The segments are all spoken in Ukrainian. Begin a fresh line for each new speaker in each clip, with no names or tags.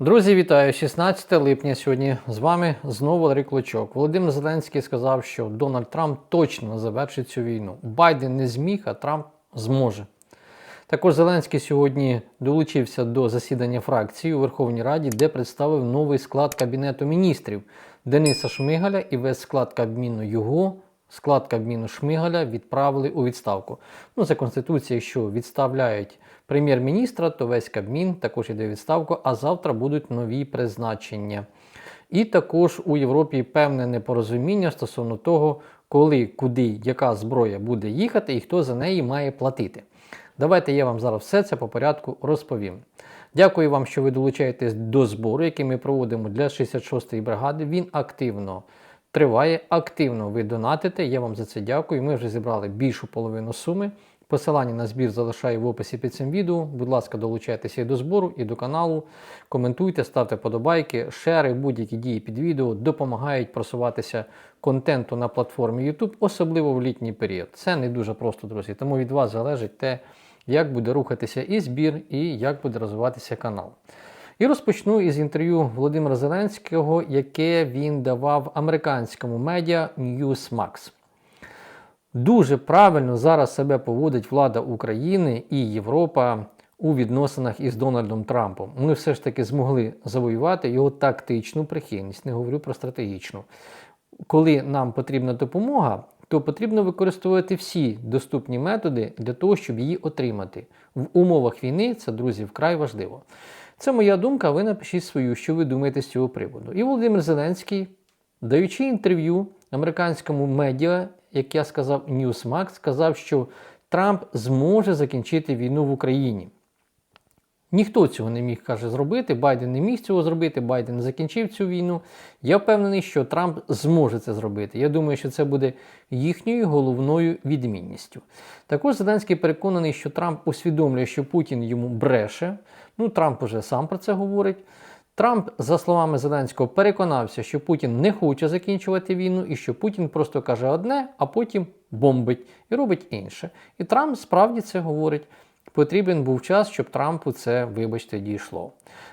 Друзі, вітаю! 16 липня сьогодні з вами знову Валерій Клочок. Володимир Зеленський сказав, що Дональд Трамп точно завершить цю війну. Байден не зміг, а Трамп зможе. Також Зеленський сьогодні долучився до засідання фракції у Верховній Раді, де представив новий склад Кабінету міністрів Дениса Шмигаля і весь склад Кабміну його. Склад Кабміну Шмигаля відправили у відставку. Ну, за конституцією, якщо відставляють прем'єр-міністра, то весь Кабмін також іде у відставку, а завтра будуть нові призначення. І також у Європі певне непорозуміння стосовно того, коли, куди, яка зброя буде їхати і хто за неї має платити. Давайте я вам зараз все це по порядку розповім. Дякую вам, що ви долучаєтесь до збору, який ми проводимо для 66-ї бригади. Він активно триває, активно ви донатите. Я вам за це дякую. Ми вже зібрали більшу половину суми. Посилання на збір залишаю в описі під цим відео. Будь ласка, долучайтеся і до збору, і до каналу. Коментуйте, ставте подобайки, шери, будь-які дії під відео допомагають просуватися контенту на платформі YouTube, особливо в літній період. Це не дуже просто, друзі. Тому від вас залежить те, як буде рухатися і збір, і як буде розвиватися канал. І розпочну із інтерв'ю Володимира Зеленського, яке він давав американському медіа Newsmax. Дуже правильно зараз себе поводить влада України і Європа у відносинах із Дональдом Трампом. Вони все ж таки змогли завоювати його тактичну прихильність, не говорю про стратегічну. Коли нам потрібна допомога, то потрібно використовувати всі доступні методи для того, щоб її отримати. В умовах війни це, друзі, вкрай важливо. Це моя думка, ви напишіть свою, що ви думаєте з цього приводу. І Володимир Зеленський, даючи інтерв'ю американському медіа, як я сказав, Newsmax, сказав, що Трамп зможе закінчити війну в Україні. Ніхто цього не міг каже зробити. Байден не міг цього зробити. Байден закінчив цю війну. Я впевнений, що Трамп зможе це зробити. Я думаю, що це буде їхньою головною відмінністю. Також Зеленський переконаний, що Трамп усвідомлює, що Путін йому бреше. Ну, Трамп уже сам про це говорить. Трамп, за словами Зеленського, переконався, що Путін не хоче закінчувати війну і що Путін просто каже одне, а потім бомбить і робить інше. І Трамп справді це говорить. Потрібен був час, щоб Трампу це, вибачте, дійшло.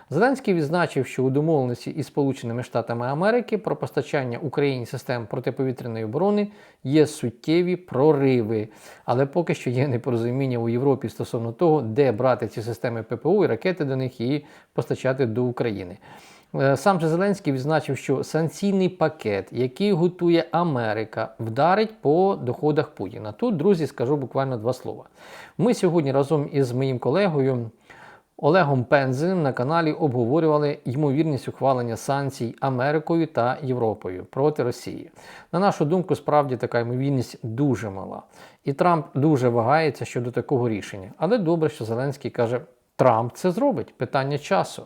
Зеленський відзначив, що у домовленості із Сполученими Штатами Америки про постачання Україні систем протиповітряної оборони є суттєві прориви, але поки що є непорозуміння у Європі стосовно того, де брати ці системи ППО і ракети до них і постачати до України. Е, Сам же Зеленський відзначив, що санкційний пакет, який готує Америка, вдарить по доходах Путіна. Тут, друзі, скажу буквально два слова. Ми сьогодні разом із моїм колегою Олегом Пензеним на каналі обговорювали ймовірність ухвалення санкцій Америкою та Європою проти Росії. На нашу думку, справді така ймовірність дуже мала. І Трамп дуже вагається щодо такого рішення. Але добре, що Зеленський каже, Трамп це зробить питання часу.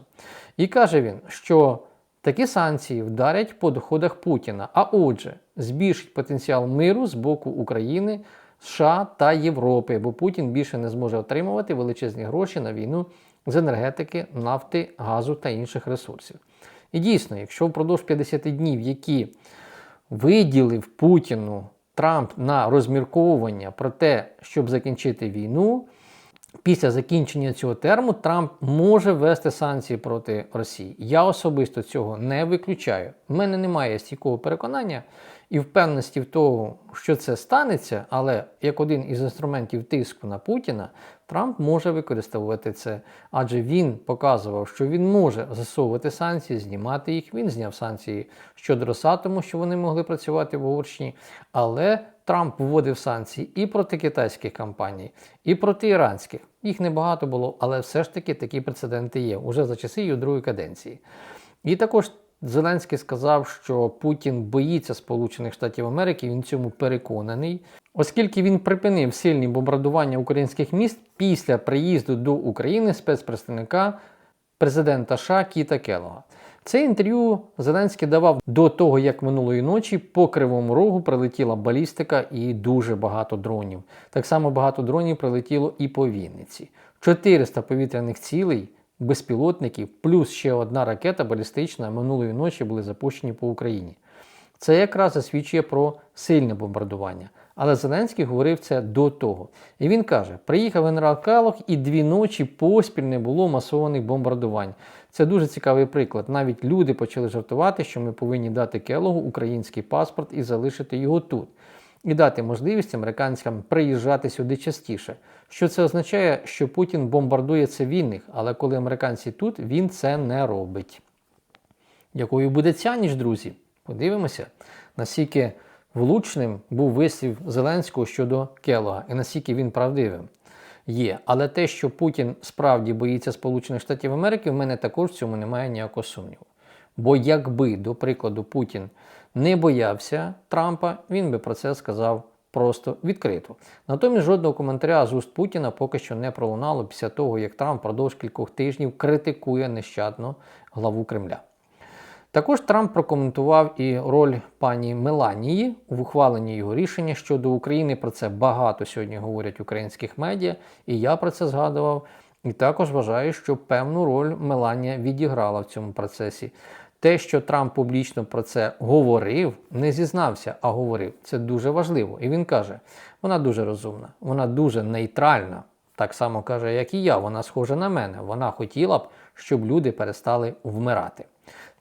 І каже він, що такі санкції вдарять по доходах Путіна, а отже, збільшить потенціал миру з боку України, США та Європи, бо Путін більше не зможе отримувати величезні гроші на війну з енергетики, нафти, газу та інших ресурсів. І дійсно, якщо впродовж 50 днів, які виділив Путіну Трамп на розмірковування про те, щоб закінчити війну, після закінчення цього терму Трамп може ввести санкції проти Росії. Я особисто цього не виключаю. У мене немає стійкого переконання і впевненості в тому, що це станеться, але як один із інструментів тиску на Путіна, Трамп може використовувати це, адже він показував, що він може засовувати санкції, знімати їх. Він зняв санкції щодо Росатому, що вони могли працювати в Угорщині, але Трамп вводив санкції і проти китайських компаній, і проти іранських. Їх небагато було, але все ж таки такі прецеденти є уже за часи його другої каденції. І також Зеленський сказав, що Путін боїться Сполучених Штатів Америки, він цьому переконаний, оскільки він припинив сильні бомбардування українських міст після приїзду до України спецпредставника президента США Кіта Келога. Це інтерв'ю Зеленський давав до того, як минулої ночі по Кривому Рогу прилетіла балістика і дуже багато дронів. Так само багато дронів прилетіло і по Вінниці. 400 повітряних цілей, безпілотників, плюс ще одна ракета балістична минулої ночі були запущені по Україні. Це якраз засвідчує про сильне бомбардування. Але Зеленський говорив це до того. І він каже: приїхав генерал Калох, і дві ночі поспіль не було масованих бомбардувань. Це дуже цікавий приклад. Навіть люди почали жартувати, що ми повинні дати Келогу український паспорт і залишити його тут. І дати можливість американцям приїжджати сюди частіше. Що це означає, що Путін бомбардує цивільних, але коли американці тут, він це не робить. Якою буде ця ніж, друзі? Подивимося, наскільки влучним був вислів Зеленського щодо Келога і наскільки він правдивим є. Але те, що Путін справді боїться Сполучених Штатів Америки, в мене також в цьому немає ніякого сумніву. Бо якби, до прикладу, Путін не боявся Трампа, він би про це сказав просто відкрито. Натомість жодного коментаря з уст Путіна поки що не пролунало після того, як Трамп впродовж кількох тижнів критикує нещадно главу Кремля. Також Трамп прокоментував і роль пані Меланії в ухваленні його рішення щодо України. Про це багато сьогодні говорять українських медіа, і я про це згадував. І також вважаю, що певну роль Меланія відіграла в цьому процесі. Те, що Трамп публічно про це говорив, не зізнався, а говорив. Це дуже важливо. І він каже: вона дуже розумна, вона дуже нейтральна. Так само каже, як і я. Вона схожа на мене. Вона хотіла б, щоб люди перестали вмирати.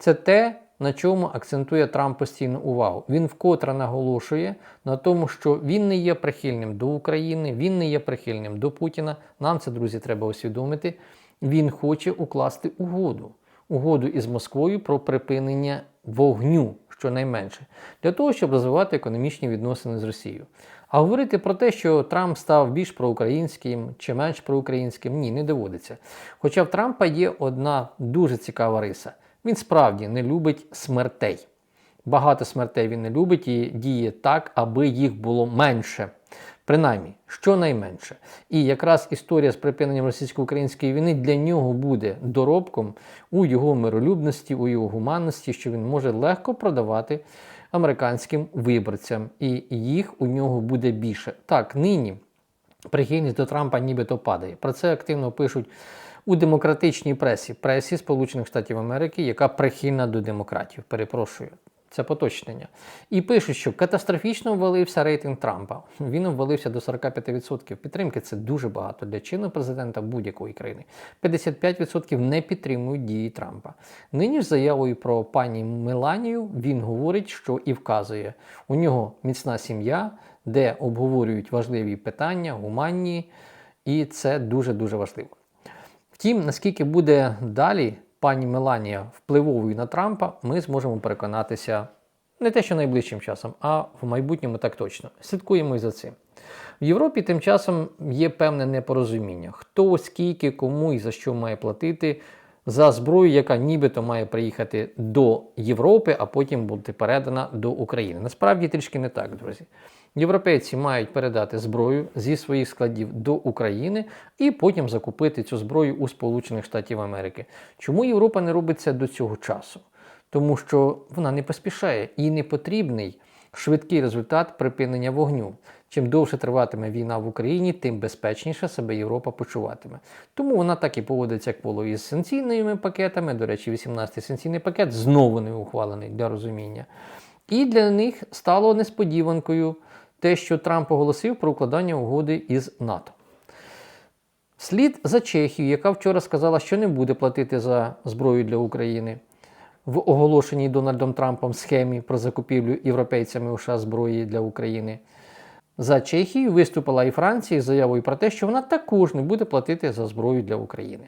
Це те, на чому акцентує Трамп постійну увагу. Він вкотре наголошує на тому, що він не є прихильним до України, він не є прихильним до Путіна. Нам це, друзі, треба усвідомити. Він хоче укласти угоду. Угоду із Москвою про припинення вогню, щонайменше, для того, щоб розвивати економічні відносини з Росією. А говорити про те, що Трамп став більш проукраїнським чи менш проукраїнським, ні, не доводиться. Хоча в Трампа є одна дуже цікава риса. Він справді не любить смертей. Багато смертей він не любить і діє так, аби їх було менше. Принаймні, щонайменше. І якраз історія з припиненням російсько-української війни для нього буде доробком у його миролюбності, у його гуманності, що він може легко продавати американським виборцям, і їх у нього буде більше. Так, нині прихильність до Трампа нібито падає. Про це активно пишуть у демократичній пресі, пресі Сполучених Штатів Америки, яка прихильна до демократів. Перепрошую. Це поточнення. І пишуть, що катастрофічно ввалився рейтинг Трампа. Він ввалився до 45% підтримки. Це дуже багато для чинного президента будь-якої країни. 55% не підтримують дії Трампа. Нині ж заявою про пані Меланію він говорить, що і вказує, у нього міцна сім'я, де обговорюють важливі питання, гуманні, і це дуже-дуже важливо. Втім, наскільки буде далі пані Меланія впливовою на Трампа, ми зможемо переконатися не те, що найближчим часом, а в майбутньому так точно. Слідкуємо і за цим. В Європі тим часом є певне непорозуміння, хто, скільки, кому і за що має платити за зброю, яка нібито має приїхати до Європи, а потім бути передана до України. Насправді трішки не так, друзі. Європейці мають передати зброю зі своїх складів до України і потім закупити цю зброю у Сполучених Штатів Америки. Чому Європа не робить це до цього часу? Тому що вона не поспішає і не потрібний швидкий результат припинення вогню. Чим довше триватиме війна в Україні, тим безпечніше себе Європа почуватиме. Тому вона так і поводиться як було із санкційними пакетами. До речі, 18-й санкційний пакет знову не ухвалений для розуміння. І для них стало несподіванкою те, що Трамп оголосив про укладання угоди із НАТО. Слід за Чехію, яка вчора сказала, що не буде платити за зброю для України в оголошеній Дональдом Трампом схемі про закупівлю європейцями у США зброї для України. За Чехію виступила і Франція з заявою про те, що вона також не буде платити за зброю для України.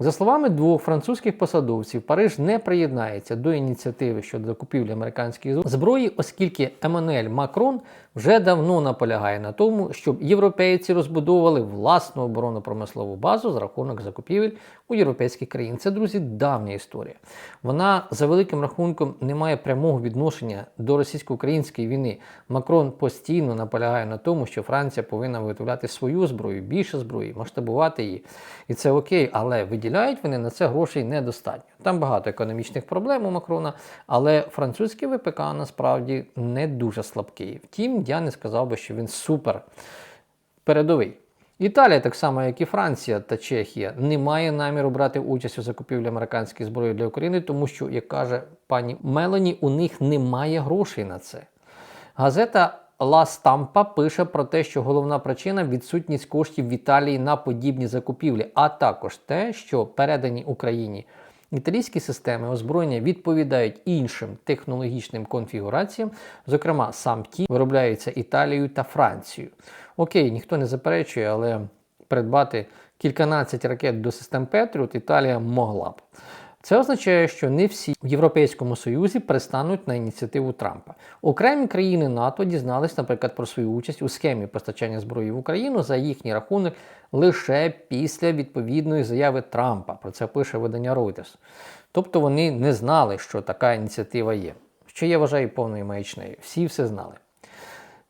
За словами двох французьких посадовців, Париж не приєднається до ініціативи щодо закупівлі американської зброї, оскільки Еммануель Макрон вже давно наполягає на тому, щоб європейці розбудовували власну оборонно-промислову базу за рахунок закупівель у європейських країн. Це, друзі, давня історія. Вона за великим рахунком не має прямого відношення до російсько-української війни. Макрон постійно наполягає на тому, що Франція повинна виготовляти свою зброю, більше зброї, масштабувати її. І це окей, але виділяють вони на це грошей недостатньо. Там багато економічних проблем у Макрона, але французький ВПК насправді не дуже слабкий. Втім, я не сказав би, що він супер передовий. Італія, так само як і Франція та Чехія, не має наміру брати участь у закупівлі американської зброї для України, тому що, як каже пані Мелані, у них немає грошей на це. Газета Ла Стампа пише про те, що головна причина відсутність коштів в Італії на подібні закупівлі, а також те, що передані Україні Італійські системи озброєння відповідають іншим технологічним конфігураціям, зокрема, сам ті виробляються Італією та Францією. Окей, ніхто не заперечує, але придбати кільканадцять ракет до систем Петріот Італія могла б. Це означає, що не всі в Європейському Союзі пристануть на ініціативу Трампа. Окремі країни НАТО дізнались, наприклад, про свою участь у схемі постачання зброї в Україну за їхній рахунок лише після відповідної заяви Трампа. Про це пише видання Reuters. Тобто вони не знали, що така ініціатива є. Що я вважаю повною маячнею. Всі все знали.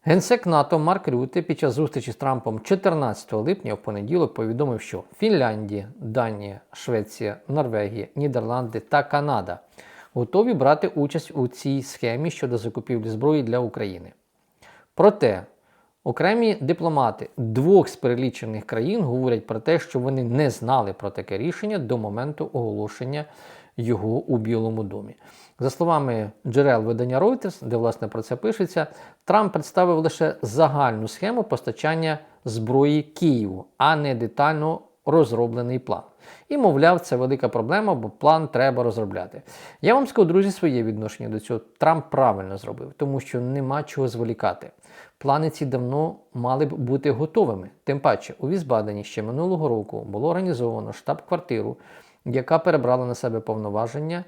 Генсек НАТО Марк Рюте під час зустрічі з Трампом 14 липня в понеділок повідомив, що Фінляндія, Данія, Швеція, Норвегія, Нідерланди та Канада готові брати участь у цій схемі щодо закупівлі зброї для України. Проте окремі дипломати двох з перелічених країн говорять про те, що вони не знали про таке рішення до моменту оголошення його у Білому домі. За словами джерел видання Reuters, де власне про це пишеться, Трамп представив лише загальну схему постачання зброї Києву, а не детально розроблений план. І, мовляв, це велика проблема, бо план треба розробляти. Я вам скажу, друзі, своє відношення до цього. Трамп правильно зробив, тому що нема чого зволікати. Плани ці давно мали б бути готовими. Тим паче, у Візбадені ще минулого року було організовано штаб-квартиру, яка перебрала на себе повноваження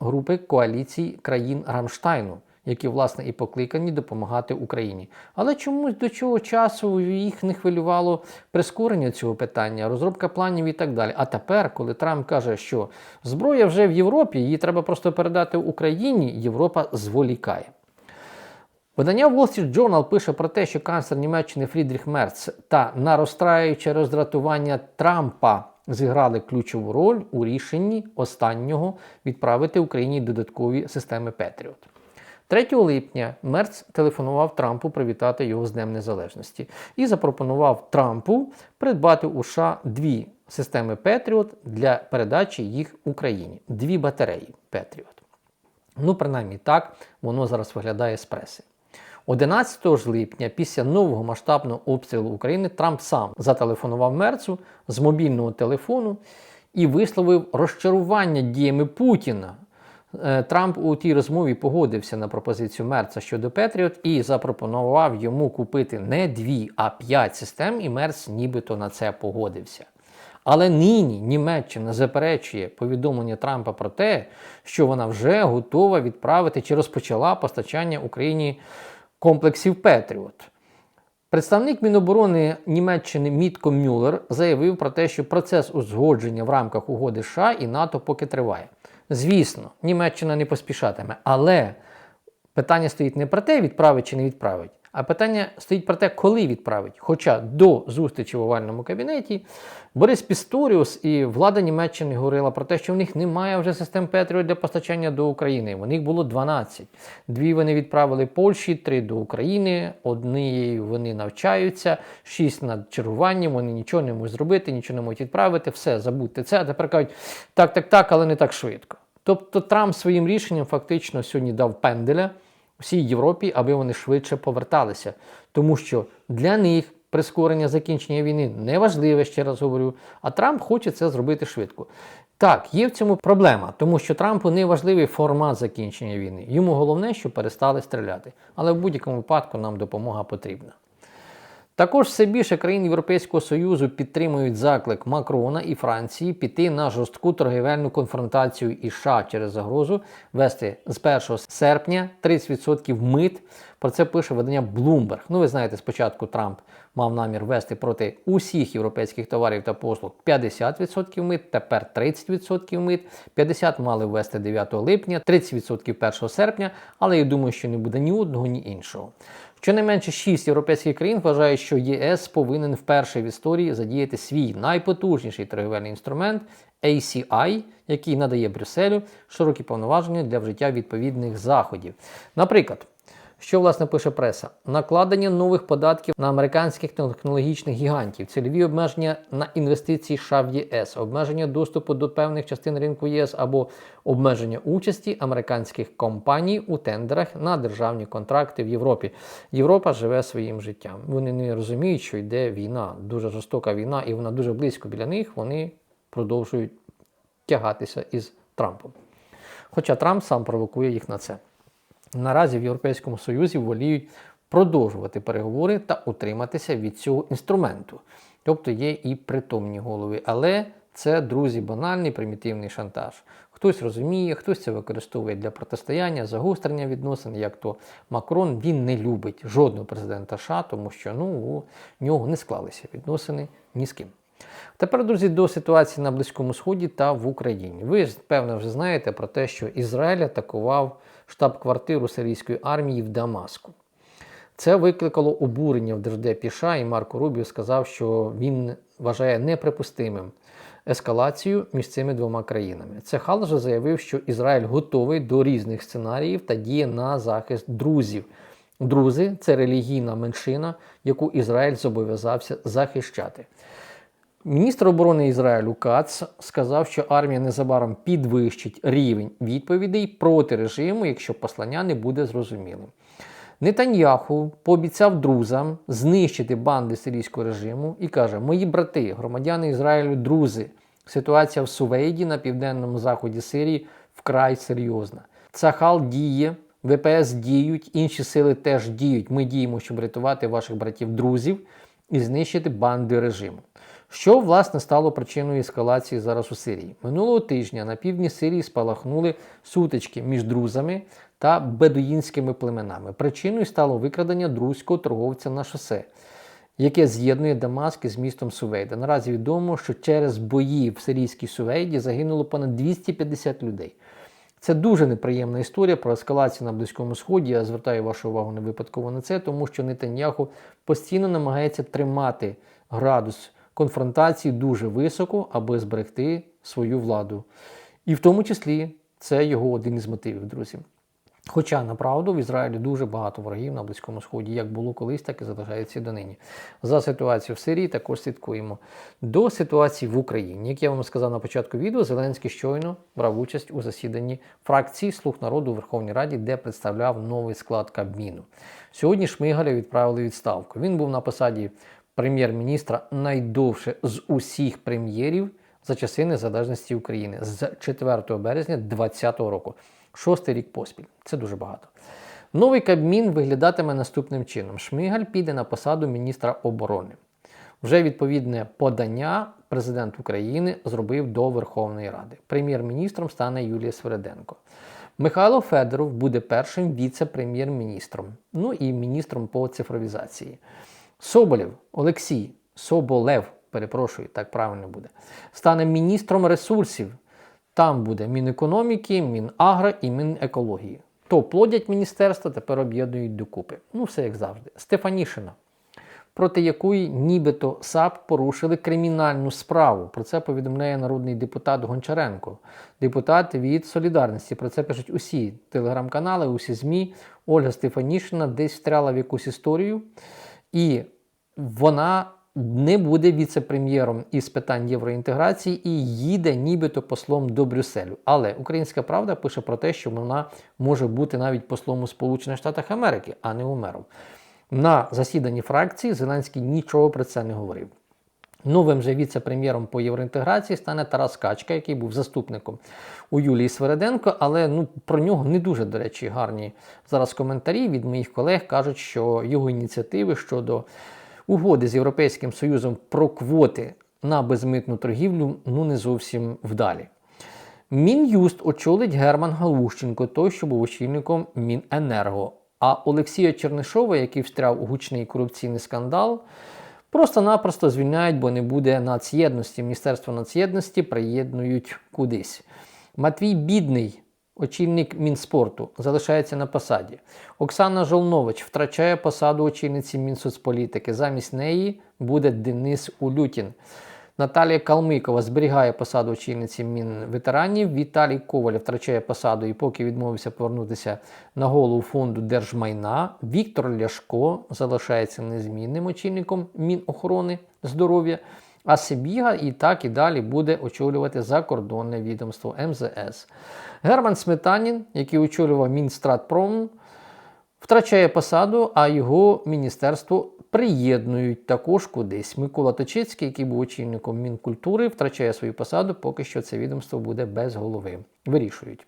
групи коаліцій країн Рамштайну, які, власне, і покликані допомагати Україні. Але чомусь до цього часу їх не хвилювало прискорення цього питання, розробка планів і так далі. А тепер, коли Трамп каже, що зброя вже в Європі, її треба просто передати Україні, Європа зволікає. Видання Wall Street Journal пише про те, що канцлер Німеччини Фрідріх Мерц та наростаюче роздратування Трампа зіграли ключову роль у рішенні останнього відправити Україні додаткові системи Петріот. 3 липня Мерц телефонував Трампу привітати його з Днем Незалежності і запропонував Трампу придбати у США дві системи Петріот для передачі їх Україні, дві батареї Петріот. Ну, принаймні так воно зараз виглядає з преси. 11 ж липня, після нового масштабного обстрілу України, Трамп сам зателефонував Мерцу з мобільного телефону і висловив розчарування діями Путіна. Е, Трамп у тій розмові погодився на пропозицію Мерца щодо Петріот і запропонував йому купити не дві, а п'ять систем, і Мерц нібито на це погодився. Але нині Німеччина заперечує повідомлення Трампа про те, що вона вже готова відправити чи розпочала постачання Україні комплексів Петріот. Представник Міноборони Німеччини Мітко Мюллер заявив про те, що процес узгодження в рамках угоди США і НАТО поки триває. Звісно, Німеччина не поспішатиме, але питання стоїть не про те, відправить чи не відправить, а питання стоїть про те, коли відправить. Хоча до зустрічі в овальному кабінеті Борис Пісторіус і влада Німеччини говорила про те, що в них немає вже систем Петріот для постачання до України. У них було 12. Дві вони відправили Польщі, три до України. Однією вони навчаються, шість над чергуванням. Вони нічого не можуть зробити, нічого не можуть відправити. Все, забудьте це. А тепер кажуть, так, так, так, але не так швидко. Тобто Трамп своїм рішенням фактично сьогодні дав пенделя всій Європі, аби вони швидше поверталися. Тому що для них прискорення закінчення війни неважливе, ще раз говорю, а Трамп хоче це зробити швидко. Так, є в цьому проблема, тому що Трампу не важливий формат закінчення війни. Йому головне, щоб перестали стріляти. Але в будь-якому випадку нам допомога потрібна. Також все більше країн Європейського Союзу підтримують заклик Макрона і Франції піти на жорстку торгівельну конфронтацію із США через загрозу вести з 1 серпня 30% мит. Про це пише видання Bloomberg. Ну, ви знаєте, спочатку Трамп мав намір ввести проти усіх європейських товарів та послуг 50% мит, тепер 30% мит. 50 мали ввести 9 липня, 30% 1 серпня, але я думаю, що не буде ні одного, ні іншого. Щонайменше шість європейських країн вважають, що ЄС повинен вперше в історії задіяти свій найпотужніший торговельний інструмент ACI, який надає Брюсселю широкі повноваження для вжиття відповідних заходів. Наприклад. Що власне пише преса? Накладення нових податків на американських технологічних гігантів, цільові обмеження на інвестиції США в ЄС, обмеження доступу до певних частин ринку ЄС або обмеження участі американських компаній у тендерах на державні контракти в Європі. Європа живе своїм життям. Вони не розуміють, що йде війна, дуже жорстока війна, і вона дуже близько біля них. Вони продовжують тягатися із Трампом. Хоча Трамп сам провокує їх на це. Наразі в Європейському Союзі воліють продовжувати переговори та утриматися від цього інструменту. Тобто є і притомні голови. Але це, друзі, банальний примітивний шантаж. Хтось розуміє, хтось це використовує для протистояння, загострення відносин, як то Макрон він не любить жодного президента США, тому що ну, у нього не склалися відносини ні з ким. Тепер, друзі, до ситуації на Близькому Сході та в Україні. Ви певно, вже знаєте про те, що Ізраїль атакував штаб-квартиру сирійської армії в Дамаску. Це викликало обурення в Держдепі США, і Марко Рубіо сказав, що він вважає неприпустимим ескалацію між цими двома країнами. Це Хал же заявив, що Ізраїль готовий до різних сценаріїв та діє на захист друзів. Друзи це релігійна меншина, яку Ізраїль зобов'язався захищати. Міністр оборони Ізраїлю Кац сказав, що армія незабаром підвищить рівень відповідей проти режиму, якщо послання не буде зрозумілим. Нетаньяху пообіцяв друзам знищити банди сирійського режиму і каже: Мої брати, громадяни Ізраїлю, друзі, ситуація в Сувейді на південному заході Сирії вкрай серйозна. Цахал діє, ВПС діють, інші сили теж діють. Ми діємо, щоб рятувати ваших братів-друзів і знищити банди режиму. Що власне стало причиною ескалації зараз у Сирії? Минулого тижня на півдні Сирії спалахнули сутички між друзами та бедуїнськими племенами. Причиною стало викрадення друзького торговця на шосе, яке з'єднує Дамаск із містом Сувейда. Наразі відомо, що через бої в сирійській Сувейді загинуло понад 250 людей. Це дуже неприємна історія про ескалацію на Близькому Сході. Я звертаю вашу увагу не випадково на це, тому що Нетаньяху постійно намагається тримати градус конфронтації дуже високо, аби зберегти свою владу. І в тому числі це його один із мотивів, друзі. Хоча направду в Ізраїлі дуже багато ворогів на Близькому Сході, як було колись, так і залишається донині. За ситуацію в Сирії також слідкуємо. До ситуації в Україні, як я вам сказав на початку відео, Зеленський щойно брав участь у засіданні фракції Слуг народу у Верховній Раді, де представляв новий склад Кабміну. Сьогодні Шмигаля відправили відставку. Він був на посаді прем'єр-міністра найдовше з усіх прем'єрів за часи незалежності України з 4 березня 2020 року. Шостий рік поспіль. Це дуже багато. Новий Кабмін виглядатиме наступним чином: Шмигаль піде на посаду міністра оборони. Вже відповідне подання президент України зробив до Верховної Ради. Прем'єр-міністром стане Юлія Свереденко. Михайло Федоров буде першим віце-прем'єр-міністром, ну і міністром по цифровізації. Соболєв Олексій Соболев, перепрошую, так правильно буде, стане міністром ресурсів. Там буде Мінекономіки, Мінагро і Мінекології. То плодять міністерства, тепер об'єднують докупи. Ну, все як завжди. Стефанішина, проти якої нібито САП порушили кримінальну справу. Про це повідомляє народний депутат Гончаренко, депутат від Солідарності. Про це пишуть усі телеграм-канали, усі ЗМІ. Ольга Стефанішина десь встряла в якусь історію, і вона не буде віце-прем'єром із питань євроінтеграції і їде нібито послом до Брюсселю. Але Українська Правда пише про те, що вона може бути навіть послом у Сполучених Штатах Америки, а не умером. На засіданні фракції Зеленський нічого про це не говорив. Новим же віце-прем'єром по євроінтеграції стане Тарас Качка, який був заступником у Юлії Свереденко, але ну про нього не дуже, до речі, гарні зараз коментарі від моїх колег кажуть, що його ініціативи щодо угоди з Європейським Союзом про квоти на безмитну торгівлю ну не зовсім вдалі. Мін'юст очолить Герман Галущенко, той, що був очільником Міненерго. А Олексія Чернишова, який встряв у гучний корупційний скандал, просто-напросто звільняють, бо не буде нацєдності. Міністерство нацєдності приєднують кудись. Матвій Бідний очільник Мінспорту, залишається на посаді. Оксана Жолнович втрачає посаду очільниці Мінсоцполітики. Замість неї буде Денис Улютін. Наталія Калмикова зберігає посаду очільниці Мінветеранів. Віталій Коваль втрачає посаду і поки відмовився повернутися на голову фонду держмайна. Віктор Ляшко залишається незмінним очільником Мінохорони здоров'я. А Сибіга і так і далі буде очолювати закордонне відомство МЗС. Герман Сметанін, який очолював Мінстратпром, втрачає посаду, а його міністерство приєднують також кудись. Микола Точицький, який був очільником Мінкультури, втрачає свою посаду, поки що це відомство буде без голови. Вирішують.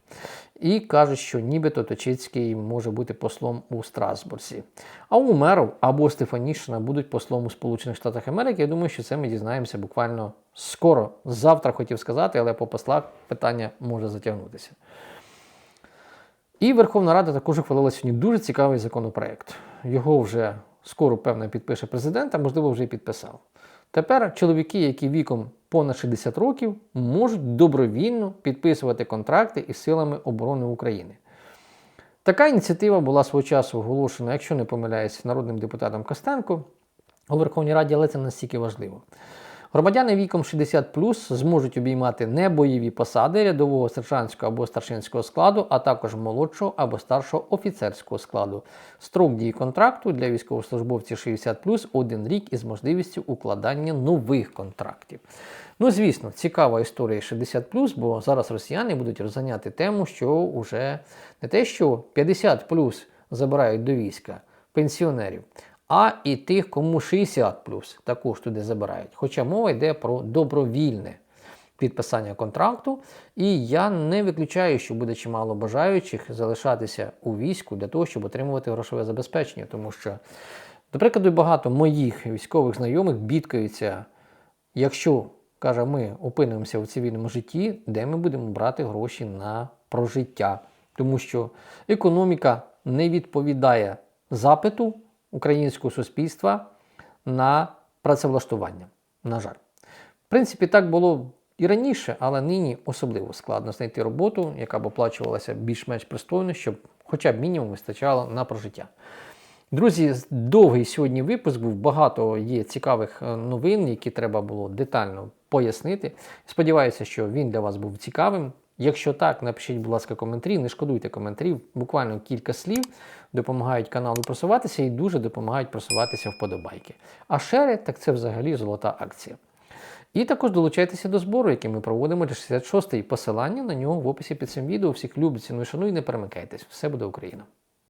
І кажуть, що нібито Точицький може бути послом у Страсбурзі. А у Меров або Стефанішина будуть послом у Сполучених Штатах Америки. Я думаю, що це ми дізнаємося буквально скоро. Завтра хотів сказати, але по послах питання може затягнутися. І Верховна Рада також ухвалила сьогодні дуже цікавий законопроект. Його вже скоро, певно, підпише президент, а можливо, вже і підписав. Тепер чоловіки, які віком понад 60 років, можуть добровільно підписувати контракти із силами оборони України. Така ініціатива була свого часу оголошена, якщо не помиляюсь, народним депутатом Костенко у Верховній Раді, але це настільки важливо. Громадяни віком 60 зможуть обіймати небойові посади рядового сержантського або старшинського складу, а також молодшого або старшого офіцерського складу. Строк дії контракту для військовослужбовців 60 один рік із можливістю укладання нових контрактів. Ну, звісно, цікава історія 60 бо зараз росіяни будуть розганяти тему, що вже не те, що 50 забирають до війська пенсіонерів, а і тих, кому 60 також туди забирають. Хоча мова йде про добровільне підписання контракту, і я не виключаю, що буде чимало бажаючих залишатися у війську для того, щоб отримувати грошове забезпечення, тому що, до прикладу, багато моїх військових знайомих бідкаються, якщо каже, ми опинимося в цивільному житті, де ми будемо брати гроші на прожиття, тому що економіка не відповідає запиту українського суспільства на працевлаштування. На жаль, в принципі, так було і раніше, але нині особливо складно знайти роботу, яка б оплачувалася більш-менш пристойно, щоб хоча б мінімум вистачало на прожиття. Друзі, довгий сьогодні випуск був. Багато є цікавих е, новин, які треба було детально пояснити. Сподіваюся, що він для вас був цікавим. Якщо так, напишіть, будь ласка, коментарі, не шкодуйте коментарів, буквально кілька слів допомагають каналу просуватися і дуже допомагають просуватися вподобайки. А шери, так це взагалі золота акція. І також долучайтеся до збору, який ми проводимо для 66-ї. Посилання на нього в описі під цим відео. Всіх любить, ціную, шаную і не перемикайтесь. Все буде Україна!